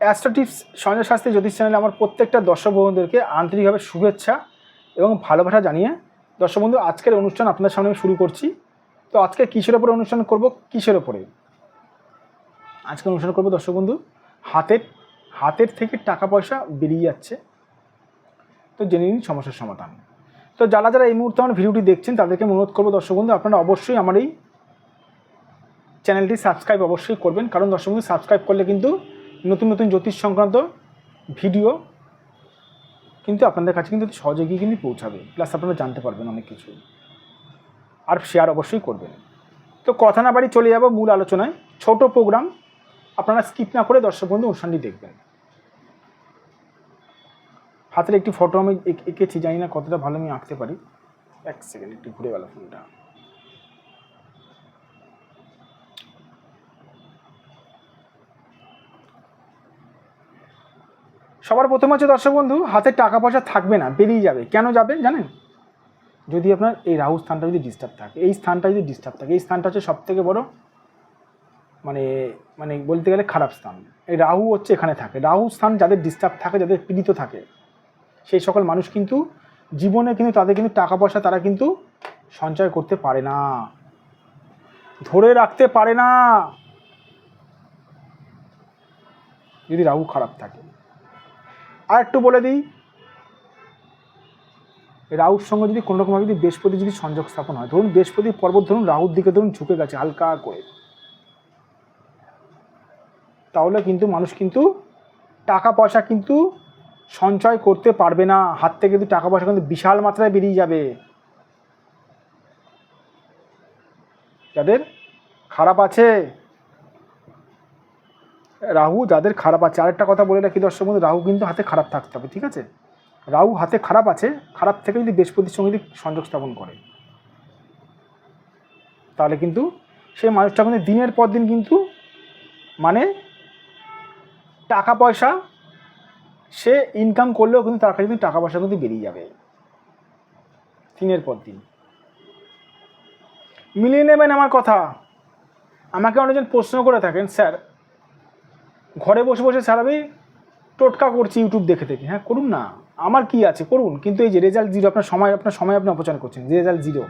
Astro tips Sanjay Shastri জ্যোতিষ চ্যানেলে আমার প্রত্যেকটা দর্শক বন্ধুদেরকে আন্তরিকভাবে শুভেচ্ছা এবং ভালোবাসা জানিয়ে, দর্শক বন্ধু, আজকের অনুষ্ঠান আপনাদের সামনে আমি শুরু করছি। তো আজকে কিসের ওপরে অনুষ্ঠান করব? কিসের ওপরে? আজকে অনুষ্ঠান করব, দর্শক বন্ধু, হাতের হাতের থেকে টাকা পয়সা বেরিয়ে যাচ্ছে। তো জেনে নিন সমস্যার সমাধান। তো যারা যারা এই মুহূর্তে আমার ভিডিওটি দেখছেন, তাদেরকে অনুরোধ করব, দর্শক বন্ধু, আপনারা অবশ্যই আমার এই চ্যানেলটি সাবস্ক্রাইব অবশ্যই করবেন। কারণ দর্শক বন্ধু, সাবস্ক্রাইব করলে কিন্তু নতুন নতুন জ্যোতিষ সংক্রান্ত ভিডিও, কিন্তু আপনাদের কাছে কিন্তু সহজে গিয়ে কিন্তু পৌঁছাবে। প্লাস আপনারা জানতে পারবেন অনেক কিছু। আর শেয়ার অবশ্যই করবেন। তো কথা না বাড়ি চলে যাব মূল আলোচনায়। ছোট প্রোগ্রাম আপনারা স্কিপ না করে দর্শক বন্ধু অনুষ্ঠানটি দেখবেন। হাতের একটি ফটো আমি এঁক- এঁকেছি, জানি না কতটা ভালো আমি আঁকতে পারি। এক সেকেন্ড একটু ঘুরে গেল ফোনটা সবার প্রথম হচ্ছে দর্শক বন্ধু, হাতে টাকা পয়সা থাকবে না, বেরিয়ে যাবে। কেন যাবে জানেন? যদি আপনার এই রাহু স্থানটা যদি ডিস্টার্ব থাকে, এই স্থানটা যদি ডিস্টার্ব থাকে, এই স্থানটা হচ্ছে সব থেকে বড় মানে মানে বলতে গেলে খারাপ স্থান। এই রাহু হচ্ছে এখানে থাকে। রাহু স্থান যাদের ডিস্টার্ব থাকে, যাদের পীড়িত থাকে, সেই সকল মানুষ কিন্তু জীবনে কিন্তু তাদের কিন্তু টাকা পয়সা তারা কিন্তু সঞ্চয় করতে পারে না। ধরে রাখতে পারে না। যদি রাহু খারাপ থাকে। আর একটু বলে দিই, রাহুর সঙ্গে যদি কোনো রকমভাবে যদি বৃহস্পতি যদি সংযোগ স্থাপন হয়, ধরুন বৃহস্পতি পর্বত ধরুন রাহুর দিকে ধরুন ঝুঁকে গেছে হালকা করে, তাহলে কিন্তু মানুষ কিন্তু টাকা পয়সা কিন্তু সঞ্চয় করতে পারবে না। হাত থেকে কিন্তু টাকা পয়সা কিন্তু বিশাল মাত্রায় বেরিয়ে যাবে। যাদের খারাপ আছে রাহু যাদের খারাপ আছে, আরেকটা কথা বলে রাখি দর্শক বন্ধু, রাহু কিন্তু হাতে খারাপ থাকতে হবে, ঠিক আছে? রাহু হাতে খারাপ আছে, খারাপ থেকে যদি বৃহস্পতির সঙ্গে যদি সংযোগ স্থাপন করে, তাহলে কিন্তু সেই মানুষটা কিন্তু দিনের পর দিন কিন্তু মানে টাকা পয়সা সে ইনকাম করলেও কিন্তু তার কাছে কিন্তু টাকা পয়সা কিন্তু বেরিয়ে যাবে, দিনের পর দিন। মিলিয়ে নেবেন আমার কথা। আমাকে অনেকজন প্রশ্ন করে থাকেন, স্যার ঘরে বসে বসে আমি টোটকা করছি ইউটিউব দেখে দেখে। হ্যাঁ করুন না। আমার কি আছে? করুন। কিন্তু এই যে রেজাল্ট জিরো আপনার সময় আপনার সময় আপনি অপচয় করছেন। রেজাল্ট জিরো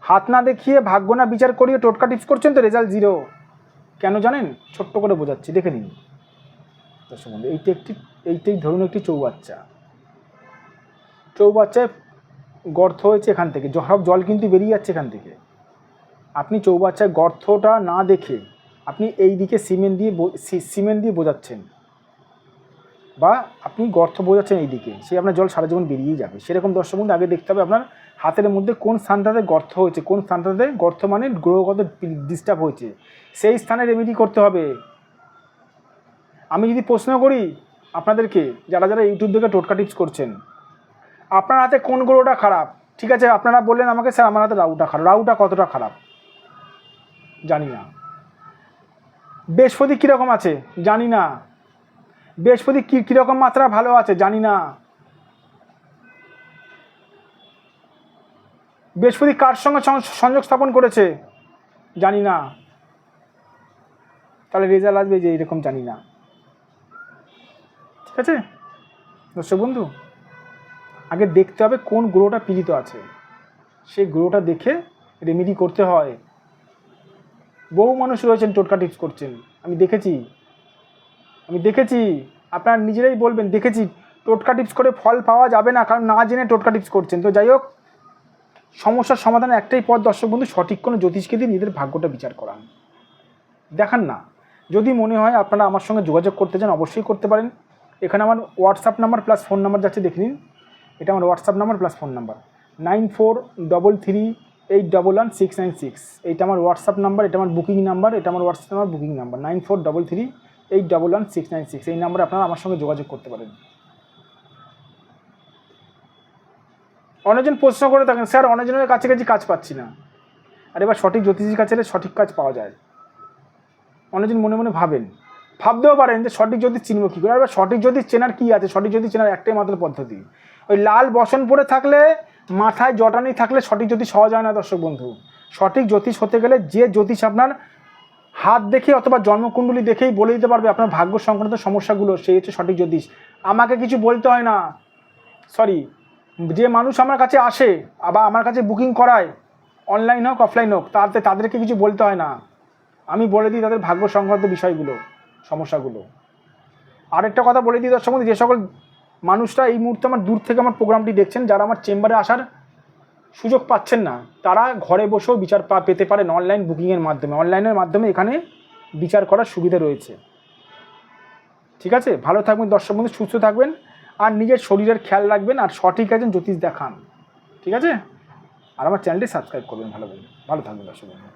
হাত না দেখিয়ে ভাগ্য না বিচার করিয়ে টোটকা টিপস করছেন তো রেজাল্ট জিরো কেন জানেন? ছোট্ট করে বোঝাচ্ছি। দেখে নিন। দর্শক বন্ধু, এইটা একটি, এইটাই ধরুন একটি চৌবাচ্চা। চৌবাচ্চায় গর্ত হয়েছে এখান থেকে। সব জল কিন্তু বেরিয়ে যাচ্ছে এখান থেকে। আপনি চৌবাচ্চায় গর্তটা না দেখে আপনি এই দিকে সিমেন্ট দিয়ে সিমেন্ট দিয়ে বোঝাচ্ছেন। বা আপনি গর্ত বোঝাচ্ছেন এই দিকে সে আপনার জল সারা জীবন বেরিয়েই যাবে। সেরকম দর্শক বন্ধু, আগে দেখতে হবে আপনার হাতের মধ্যে কোন স্থানটাতে গর্ত হয়েছে, কোন স্থানটাতে গর্ত মানে গ্রহগত ডিস্টার্ব হয়েছে। সেই স্থানে রেমেডি করতে হবে। আমি যদি প্রশ্ন করি আপনাদেরকে, যারা যারা ইউটিউব থেকে টোটকা টিপস করছেন, আপনার হাতে কোন গ্রহটা খারাপ? ঠিক আছে, আপনারা বললেন আমাকে, স্যার, আমার হাতে রাউটা খারাপ। রাউটা কতটা খারাপ? জানি না। বৃহস্পতি কীরকম আছে? জানি না। বৃহস্পতি কী কীরকম মাত্রা ভালো আছে? জানি না। বৃহস্পতি কার সঙ্গে সংযোগ স্থাপন করেছে? জানি না। তাহলে রেজাল্ট আসবে যে এরকম জানি না। ঠিক আছে? দর্শক বন্ধু, আগে দেখতে হবে কোন গ্রহটা পীড়িত আছে। সেই গ্রহটা দেখে রেমেডি করতে হয়। বহু মানুষ রয়েছেন টোটকা টিপস করছেন। আমি দেখেছি। আমি দেখেছি। আপনারা নিজেরাই বলবেন, দেখেছি। টোটকা টিপস করে ফল পাওয়া যাবে না, কারণ না জেনে টোটকা টিপস করছেন। তো যাই হোক, সমস্যার সমাধানে একটাই পথ, দর্শক বন্ধু, সঠিক কোনো জ্যোতিষকে দিয়ে নিজেদের ভাগ্যটা বিচার করান। দেখান না। যদি মনে হয় আপনারা আমার সঙ্গে যোগাযোগ করতে চান, অবশ্যই করতে পারেন। এখানে আমার WhatsApp number plus phone number যাচ্ছে, দেখে নিন। এটা আমার WhatsApp number plus phone number nine four double three eight double one six nine six এইটা আমার হোয়াটসঅ্যাপ নাম্বার এটা আমার বুকিং নাম্বার এটা আমার WhatsApp number booking number nine four double three eight double one six nine six এই নাম্বারে আপনারা আমার সঙ্গে যোগাযোগ করতে পারেন। অনেকজন প্রশ্ন করে থাকেন, স্যার, অনেকজনের কাছে কাছে কাজ পাচ্ছি না। আর এবার সঠিক জ্যোতিষীর কাছে সঠিক কাজ পাওয়া যায়। অনেকজন মনে মনে ভাবেন। ভাবতেও পারেন যে সঠিক জ্যোতিষ চিনব কী করে। আর সঠিক জ্যোতিষ চেনার কী আছে? সঠিক জ্যোতিষ চেনার একটাই মাত্র পদ্ধতি। ওই লাল বসন পরে থাকলে মাথায় জটানি থাকলে সঠিক জ্যোতিষ হওয়া যায় না, দর্শক বন্ধু। সঠিক জ্যোতিষ হতে গেলে যে জ্যোতিষ আপনার হাত দেখে অথবা জন্মকুণ্ডলী দেখেই বলে দিতে পারবে আপনার ভাগ্য সংক্রান্ত সমস্যাগুলো, সেই হচ্ছে সঠিক জ্যোতিষ। আমাকে কিছু বলতে হয় না। সরি যে মানুষ আমার কাছে আসে আবার আমার কাছে বুকিং করায় অনলাইন হোক অফলাইন হোক, তাতে তাদেরকে কিছু বলতে হয় না। আমি বলে দিই তাদের ভাগ্য সংক্রান্ত বিষয়গুলো, সমস্যাগুলো। আরেকটা কথা বলে দিই দর্শক যে সকল মানুষরা এই মুহূর্তে আমার দূর থেকে আমার প্রোগ্রামটি দেখছেন, যারা আমার চেম্বারে আসার সুযোগ পাচ্ছেন না, তারা ঘরে বসেও বিচার পা পেতে পারেন অনলাইন বুকিংয়ের মাধ্যমে। অনলাইনের মাধ্যমে এখানে বিচার করার সুবিধা রয়েছে। ঠিক আছে? ভালো থাকবেন দর্শক বন্ধু, সুস্থ থাকবেন আর নিজের শরীরের খেয়াল রাখবেন আর সঠিক একজন জ্যোতিষ দেখান। ঠিক আছে? আর আমার চ্যানেলটি সাবস্ক্রাইব করবেন ভালো ভালো থাকবেন দর্শক বন্ধু।